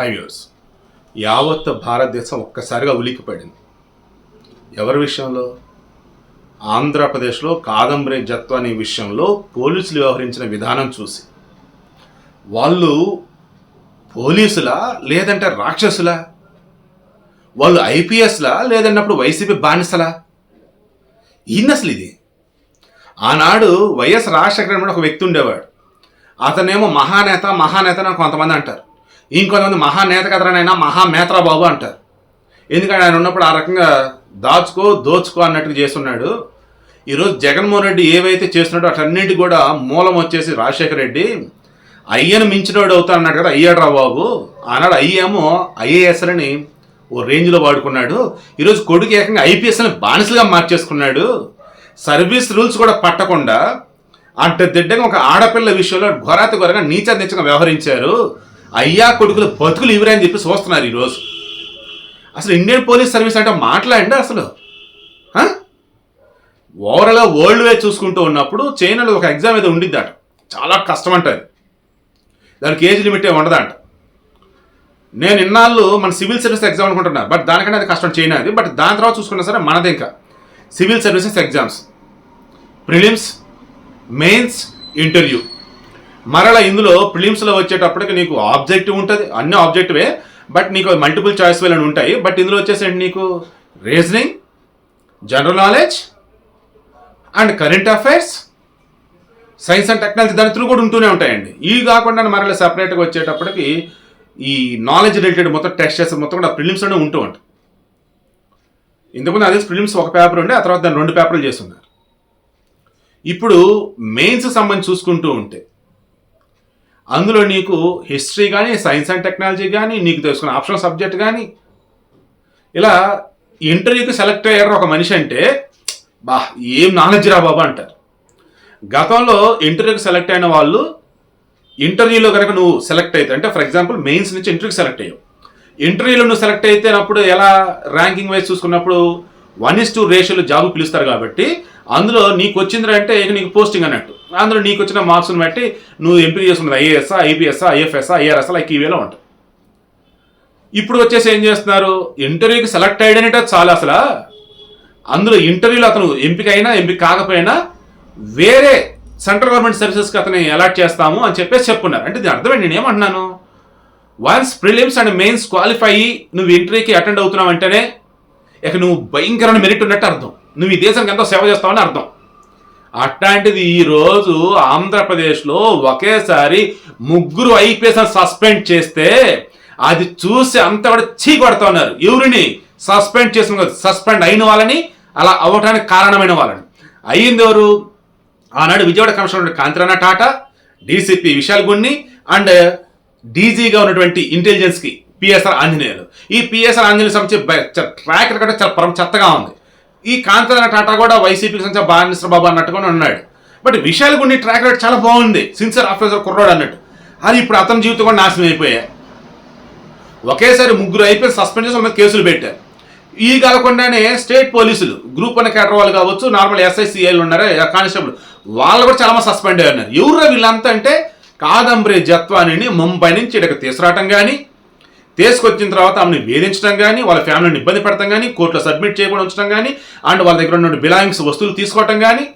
హైవ్యూస్ యావత్ భారతదేశం ఒక్కసారిగా ఉలికిపడింది ఎవరి విషయంలో? ఆంధ్రప్రదేశ్లో కాదంబరి జత్వ అనే విషయంలో పోలీసులు వ్యవహరించిన విధానం చూసి. వాళ్ళు పోలీసులా లేదంటే రాక్షసులా? వాళ్ళు ఐపీఎస్లా లేదన్నప్పుడు వైసీపీ బానిసలా? ఈయన అసలు ఇది. ఆనాడు వైఎస్ రాజశేఖర్ ఒక వ్యక్తి ఉండేవాడు. అతనేమో మహానేత మహానేత అని కొంతమంది అంటారు. ఇంకొంతమంది మహానేత కదరనైనా మహామేత్రా బాబు అంటారు. ఎందుకంటే ఆయన ఉన్నప్పుడు ఆ రకంగా దాచుకో దోచుకో అన్నట్టుగా చేస్తున్నాడు. ఈరోజు జగన్మోహన్ రెడ్డి ఏవైతే చేస్తున్నాడో అటన్నిటి కూడా మూలం వచ్చేసి రాజశేఖర రెడ్డి. అయ్యను మించినోడు అవుతానన్నాడు కదా అయ్యాడు రా బాబు ఆనాడు అయ్యేమో ఐఏఎస్ అని ఓ రేంజ్లో వాడుకున్నాడు. ఈరోజు కొడుకు ఏకంగా ఐపీఎస్ అని బానిసలుగా మార్చేసుకున్నాడు. సర్వీస్ రూల్స్ కూడా పట్టకుండా అంత దిడ్డగా ఒక ఆడపిల్ల విషయంలో ఘోరాతి ఘోరంగా నీచ నీచంగా వ్యవహరించారు. అయ్యా కొడుకులు బతుకులు ఇవరే అని చెప్పి చూస్తున్నారు ఈరోజు. అసలు ఇండియన్ పోలీస్ సర్వీస్ అంటే మాట్లాడండి అసలు. ఓవరాల్గా వరల్డ్ వే చూసుకుంటూ ఉన్నప్పుడు చైనాలో ఒక ఎగ్జామ్ అయితే ఉండిద్ది అట చాలా కష్టం అంట అది. దానికి ఏజ్ లిమిట్ ఉండదంట. నేను ఇన్నాళ్ళు మన సివిల్ సర్వీస్ ఎగ్జామ్ అనుకుంటున్నా. బట్ దానికంటే అది కష్టం చైనా అది. బట్ దాని తర్వాత చూసుకున్నా సరే మనది ఇంకా. Civil services exams. Prelims mains interview. మరలా ఇందులో ప్రిలిమ్స్లో వచ్చేటప్పటికి నీకు ఆబ్జెక్టివ్ ఉంటుంది. అన్ని ఆబ్జెక్టివే బట్ నీకు మల్టిపుల్ చాయిస్ వేలని ఉంటాయి. బట్ ఇందులో వచ్చేసి నీకు? Reasoning general knowledge and current affairs science and technology దరిద్రులు త్రూ కూడా ఉంటూనే ఉంటాయండి. ఇవి కాకుండా మరలా సెపరేట్గా వచ్చేటప్పటికి ఈ నాలెడ్జ్ రిలేటెడ్ మొత్తం టెస్ట్ చేసే మొత్తం కూడా ప్రిలిమ్స్లోనే ఉంటూ ఉంటాయి. ఇంతకుముందు అదే ప్రిలిమ్స్ ఒక పేపర్ ఉండే ఆ తర్వాత దాన్ని రెండు పేపర్లు చేస్తున్నారు. ఇప్పుడు మెయిన్స్ సంబంధించి చూసుకుంటూ ఉంటే అందులో నీకు హిస్టరీ కానీ సైన్స్ అండ్ టెక్నాలజీ కానీ నీకు తెలుసుకున్న ఆప్షనల్ సబ్జెక్ట్ కానీ ఇలా ఇంటర్వ్యూకి సెలెక్ట్ అయ్యారు ఒక మనిషి అంటే బా ఏం నాలెడ్జ్ రా బాబా అంటారు. గతంలో ఇంటర్వ్యూకి సెలెక్ట్ అయిన వాళ్ళు ఇంటర్వ్యూలో కనుక నువ్వు సెలెక్ట్ అయితే అంటే ఫర్ ఎగ్జాంపుల్ మెయిన్స్ నుంచి ఇంటర్వ్యూకి సెలెక్ట్ అయ్యావు. ఇంటర్వ్యూలో నువ్వు సెలెక్ట్ అయితే అప్పుడు ఎలా ర్యాంకింగ్ వైజ్ చూసుకున్నప్పుడు వన్ ఇస్ టూ రేషియోలో జాబ్ పిలుస్తారు కాబట్టి అందులో నీకు వచ్చింది అంటే ఇక నీకు పోస్టింగ్ అన్నట్టు. అందులో నీకు వచ్చిన మార్క్స్ని బట్టి నువ్వు ఎంపిక చేసుకున్నది ఐఏఎస్ఆ ఐపీఎస్ఆ ఐఎఫ్ఎస్ఆ ఐఆర్ఎస్ఆ లైక్ ఈవేలో ఉంటాయి. ఇప్పుడు వచ్చేసి ఏం చేస్తున్నారు? ఇంటర్వ్యూకి సెలెక్ట్ అయ్యాడనేట చాలా అసలు. అందులో ఇంటర్వ్యూలో అతను ఎంపిక అయినా ఎంపిక కాకపోయినా వేరే సెంట్రల్ గవర్నమెంట్ సర్వీసెస్కి అతని అలాట్ చేస్తాము అని చెప్పేసి చెప్పున్నారు అంటే దీని అర్థం నేను ఏమంటున్నాను once prelims and mains qualify నువ్వు ఇంటర్వ్యూకి అటెండ్ అవుతున్నావు అంటేనే ఇక నువ్వు భయంకరమైన మెరిట్ ఉన్నట్టు అర్థం. నువ్వు ఈ దేశానికి ఎంతో సేవ చేస్తావని అర్థం. అట్లాంటిది ఈరోజు ఆంధ్రప్రదేశ్లో ఒకేసారి ముగ్గురు ఐపీఎస్ సస్పెండ్ చేస్తే అది చూసి అంతా కూడా చీ ఉన్నారు ఎవరిని సస్పెండ్ చేసిన సస్పెండ్ అయిన వాళ్ళని అలా అవ్వటానికి కారణమైన వాళ్ళని. అయ్యింది ఎవరు? ఆనాడు Vijayawada commissioner Kanthi Rana Tata DCP Vishal Gunni and డీజీగా ఉన్నటువంటి ఇంటెలిజెన్స్కి పిఎస్ఆర్ ఆంజనేయులు. ఈ పిఎస్ఆర్ ఆంజనేయులు సంబంధించి ట్రాక్ రికార్డ్ చాలా పరం చెత్తగా ఉంది. ఈ కాంతిరాణ టాటా కూడా వైసీపీకి సంబంధించిన బాలకృష్ణ బాబు అన్నట్టుగానే ఉన్నాడు. బట్ విశాల్ కొన్ని ట్రాక్ రికార్డ్ చాలా బాగుంది. సిన్సియర్ ఆఫీసర్ కుర్రాడు అన్నట్టు. అది ఇప్పుడు అతని జీవితం కూడా నాశనం అయిపోయాయి. ఒకేసారి ముగ్గురు అయిపోయి సస్పెండ్ చేసి మీద కేసులు పెట్టారు. ఈ కాకుండానే స్టేట్ పోలీసులు గ్రూప్ అనే కేటర్ వాళ్ళు కావచ్చు నార్మల్ ఎస్ఐసిఐలు ఉన్నారే కానిస్టేబుల్ వాళ్ళు కూడా చాలామంది సస్పెండ్ అయ్యారు. ఎవరు వీళ్ళంతా అంటే కాదంబరి జత్వానిని ముంబై నుంచి ఇక్కడికి తీసుకురావటం కానీ తీసుకొచ్చిన తర్వాత ఆమెను వేధించడం కానీ వాళ్ళ ఫ్యామిలీని ఇబ్బంది పెడతాం కానీ కోర్టులో సబ్మిట్ చేయకుండా ఉంచడం కానీ అండ్ వాళ్ళ దగ్గర ఉన్న బిలాయింగ్స్ వస్తువులు తీసుకోవటం కానీ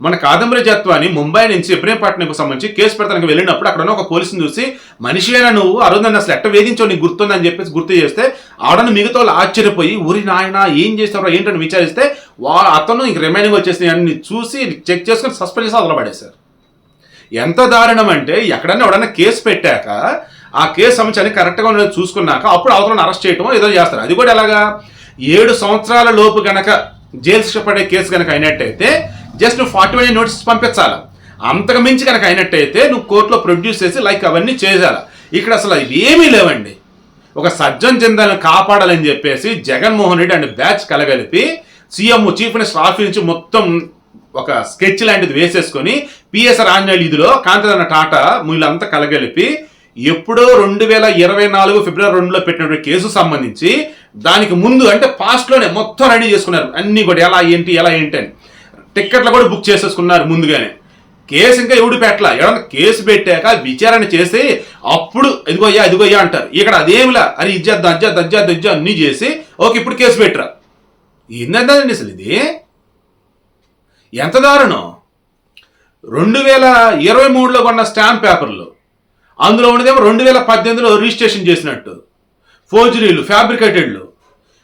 మన కాదంబరి జత్వాన్ని ముంబై నుంచి ఇబ్రహీంపట్నంకు సంబంధించి కేసు పెడతానికి వెళ్ళినప్పుడు అక్కడ ఒక పోలీసుని చూసి మనిషినా నువ్వు అరుందని అసలు ఎట్ట వేధించో నీకు గుర్తుందని చెప్పేసి గుర్తు చేస్తే ఆడను మిగతా వాళ్ళు ఆశ్చర్యపోయి ఊరి నాయన ఏం చేస్తారో ఏంటని విచారిస్తే వా అతను ఇంక రిమైనింగ్ వచ్చేసింది అన్ని చూసి చెక్ చేసుకుని సస్పెండ్ చేసి వదలబడేశారు ఎంత దారుణం అంటే ఎక్కడన్నా ఎవడన్నా కేసు పెట్టాక ఆ కేసు సంబంధించి కరెక్ట్గా ఉండేది చూసుకున్నాక అప్పుడు అవతలను అరెస్ట్ చేయటం ఏదో చేస్తారు. అది కూడా ఎలాగా? ఏడు సంవత్సరాల లోపు గనక జైలు శిక్ష పడే కేసు కనుక అయినట్టయితే జస్ట్ నువ్వు ఫార్టీ వన్ నోటీస్ పంపించాలి? అంతకు మించి కనుక అయినట్టయితే నువ్వు కోర్టులో ప్రొడ్యూస్ చేసి లైక్ అవన్నీ చేయాలి ఇక్కడ అసలు ఇవి ఏమీ లేవండి. ఒక సజ్జన్ చందాలను కాపాడాలని చెప్పేసి జగన్మోహన్ రెడ్డి అండ్ బ్యాచ్ కలగలిపి సీఎం చీఫ్ మినిస్టర్ ఆఫీస్ నుంచి మొత్తం ఒక స్కెచ్ లాంటిది వేసేసుకొని పిఎస్ఆర్ ఆంజనేయులు ఇదిలో కాంతదన్న టాటా వీళ్ళంతా కలగలిపి ఎప్పుడో రెండు వేల ఇరవై నాలుగు ఫిబ్రవరి రెండులో పెట్టినటువంటి కేసు సంబంధించి దానికి ముందు అంటే పాస్ట్లోనే మొత్తం రెడీ చేసుకున్నారు. అన్నీ కూడా ఎలా ఏంటి ఎలా ఏంటి అని. టిక్కెట్లు కూడా బుక్ చేసేసుకున్నారు ముందుగానే. కేసు ఇంకా ఎవడు పెట్టలా? ఎవడన్నా కేసు పెట్టాక విచారణ చేసి అప్పుడు ఇదిగోయ్యా ఇదిగోయ్యా అంటారు. ఇక్కడ అదేమిలా? అని ఇచ్చేద్దాం అజ్జేద్దాం అజ్జేద్దాం ఇజ్జా అన్నీ చేసి ఓకే ఇప్పుడు కేసు పెట్టరా? ఏందండి అసలు ఇది? ఎంత దారుణం? రెండు వేల ఇరవై మూడులో కొన్న స్టాంప్ పేపర్లు అందులో ఉన్నదేమో రెండు వేల పద్దెనిమిదిలో రిజిస్ట్రేషన్ చేసినట్టు. ఫోర్జరీలు ఫ్యాబ్రికేటెడ్లు.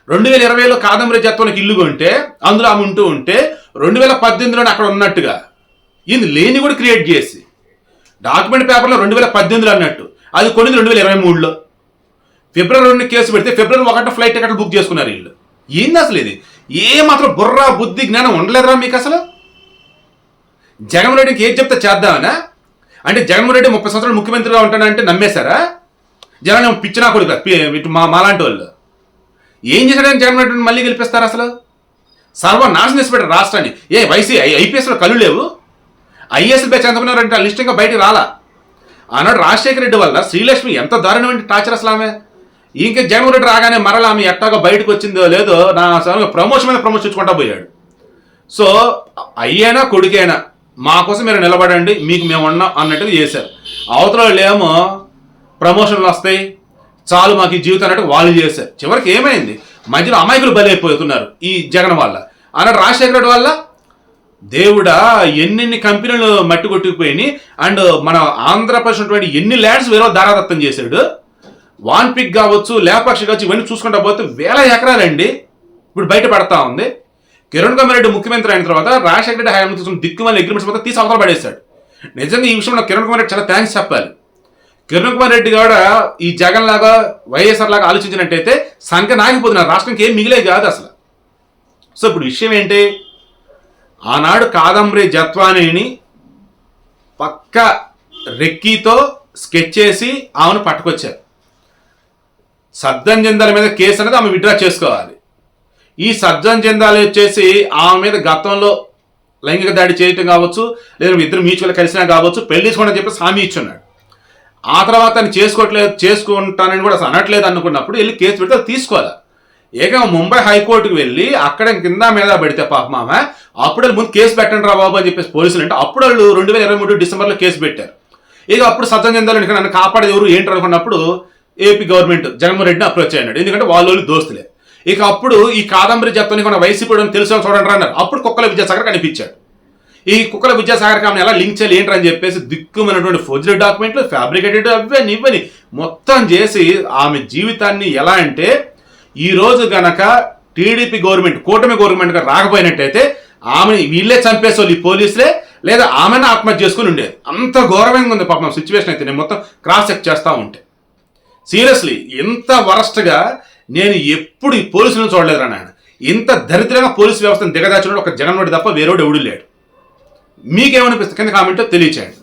రెండు వేల ఇరవైలో కాదంబరి జత్వానికి ఇల్లు కొంటే అందులో ఆమె ఉంటూ ఉంటే రెండు వేల పద్దెనిమిదిలోనే అక్కడ ఉన్నట్టుగా. ఇది లేని కూడా క్రియేట్ చేసి. డాక్యుమెంట్ పేపర్లో రెండు వేల పద్దెనిమిదిలో అన్నట్టు. అది కొన్ని రెండు వేల ఇరవై మూడులో. ఫిబ్రవరి రెండు కేసు పెడితే ఫిబ్రవరి ఒకటి ఫ్లైట్ టికెట్లు బుక్ చేసుకున్నారు వీళ్ళు. ఏంది అసలు ఇది? ఏ మాత్రం బుర్ర బుద్ధి జ్ఞానం ఉండలేదురా మీకు అసలు జగన్ రెడ్డికి ఏం చెప్తే చేద్దామనా? అంటే జగన్మోహన్ రెడ్డి ముప్పై సంవత్సరాలు ముఖ్యమంత్రిగా ఉంటాడంటే నమ్మేశారా? జగన్ పిచ్చినా కొడుకు ఇటు మా మాలాంటి వాళ్ళు. ఏం చేశాడని జగన్మోహన్ రెడ్డిని మళ్ళీ గెలిపిస్తారు అసలు? సర్వనాశనం చేసి పెట్టారు రాష్ట్రాన్ని. ఏ వైసీ ఐపీఎస్లో కళ్ళు లేవు? ఐఏఎస్ బ్యాచ్ ఎంతకున్నారంటే ఆ లిస్ట్ ఇంకా బయటికి రాలా? ఆనాడు రాజశేఖర రెడ్డి వల్ల శ్రీలక్ష్మి ఎంత దారుణమైన టార్చర్ అసలు ఆమె. ఇంకా జగన్మోహన్ రెడ్డి రాగానే మరలా ఆమె ఎట్టాగా బయటకు వచ్చిందో లేదో నా సమయంలో ప్రమోషన్ మీద ప్రమోషన్ ఇచ్చుకుంటా పోయాడు. సో అయ్యేనా కొడుకైనా మా కోసం మీరు నిలబడండి మీకు మేము ఉన్నాం అన్నట్టుగా చేశారు. అవతల వాళ్ళు ఏమో ప్రమోషన్లు వస్తాయి చాలు మాకు ఈ జీవితం అన్నట్టు వాళ్ళు చేశారు. చివరికి ఏమైంది? మధ్యలో అమాయకులు బలైపోతున్నారు ఈ జగన్ వల్ల. అన్నట్టు రాజశేఖర రెడ్డి వల్ల దేవుడా ఎన్నెన్ని కంపెనీలు మట్టి కొట్టుకుపోయినాయి అండ్ మన ఆంధ్రప్రదేశ్ ఉన్నటువంటి ఎన్ని ల్యాండ్స్ వేరే ధారాదత్తం చేశాడు. వాన్ పిక్ కావచ్చు లేపాక్షి కావచ్చు ఇవన్నీ చూసుకుంటా పోతే వేల ఎకరాలండి. ఇప్పుడు బయట పడతా ఉంది. కిరణ్ కుమార్ రెడ్డి ముఖ్యమంత్రి అయిన తర్వాత రాజశేఖర రెడ్డి హయాంలో తీసుకున్న దిక్కుమల్లి అగ్రిమెంట్స్ మొత్తం తీసి అవతల పడేశాడు. నిజంగా ఈ విషయంలో కిరణ్ కుమార్ రెడ్డి చాలా థ్యాంక్స్ చెప్పాలి. కిరణ్ కుమార్ రెడ్డి కూడా ఈ జగన్ లాగా వైఎస్ఆర్ లాగా ఆలోచించినట్టయితే సంఖ్య నాగిపోతున్నారు. రాష్ట్రానికి ఏం మిగిలే కాదు అసలు. సో ఇప్పుడు విషయం ఏంటి? ఆనాడు కాదంబరి జత్వానేని పక్క రెక్కీతో స్కెచ్ చేసి ఆమెను పట్టుకొచ్చారు. సద్దం జందాల మీద కేసు అనేది ఆమె విడ్రా చేసుకోవాలి. ఈ సజ్జన్ జెండాలు వచ్చేసి ఆమె మీద గతంలో లైంగిక దాడి చేయటం కావచ్చు లేదా ఇద్దరు మ్యూచువల్ కలిసినా కావచ్చు పెళ్ళి చెప్పి చెప్పేసి హామీ ఇచ్చున్నాడు. ఆ తర్వాత తను చేసుకోవట్లేదు చేసుకుంటానని కూడా అసలు అనట్లేదు అనుకున్నప్పుడు వెళ్ళి కేసు పెడితే తీసుకోవాలి? ఏకంగా ముంబై హైకోర్టుకు వెళ్ళి అక్కడ కింద మీద పెడితే పాపం ఆమె అప్పుడు ముందు కేసు పెట్టండి రా బాబు అని చెప్పేసి పోలీసులు అంటే అప్పుడు వాళ్ళు రెండు వేల ఇరవై మూడు డిసెంబర్లో కేసు పెట్టారు. ఇక అప్పుడు సత్యం చెందాలి నన్ను కాపాడేది ఎవరు ఏంటి అనుకున్నప్పుడు ఏపీ గవర్నమెంట్ జగన్మోహన్ రెడ్డిని అప్రోచ్ అయ్యాడు. ఎందుకంటే వాళ్ళు దోస్తులే. ఇక అప్పుడు ఈ కాదంబరి జత్తుని మన వైసీపీ తెలుసు చూడండి రా అన్నారు. అప్పుడు కుక్కల విద్యాసాగర్ కనిపించాడు. ఈ కుక్కల విద్యాసాగర్ ఆమె ఎలా లింక్ చేయాలి ఏంటని చెప్పేసి దిక్కుమైనటువంటి ఫోర్జరీ డాక్యుమెంట్లు ఫ్యాబ్రికేటెడ్ అవన్నీ ఇవ్వని మొత్తం చేసి ఆమె జీవితాన్ని ఎలా అంటే ఈరోజు గనక టీడీపీ గవర్నమెంట్ కూటమి గవర్నమెంట్ రాకపోయినట్టయితే ఆమెని వీళ్ళే చంపేసోళ్ళు ఈ పోలీసులే లేదా ఆమెను ఆత్మహత్య చేసుకుని ఉండేది అంత గౌరవంగా ఉంది పాపం సిచ్యువేషన్ అయితే. నేను మొత్తం క్రాస్ చెక్ చేస్తూ ఉంటే. సీరియస్లీ ఇంత వరస్ట్గా నేను ఎప్పుడు ఈ పోలీసులను చూడలేదురా నాయన. ఇంత దరిద్రంగా పోలీసు వ్యవస్థను దిగదాచిన ఒక జగన్మోహన్ తప్ప వేరేవాడు ఎవడు లేడు. మీకేమనిపిస్తుంది? కింద కామెంటో తెలియచేయండి.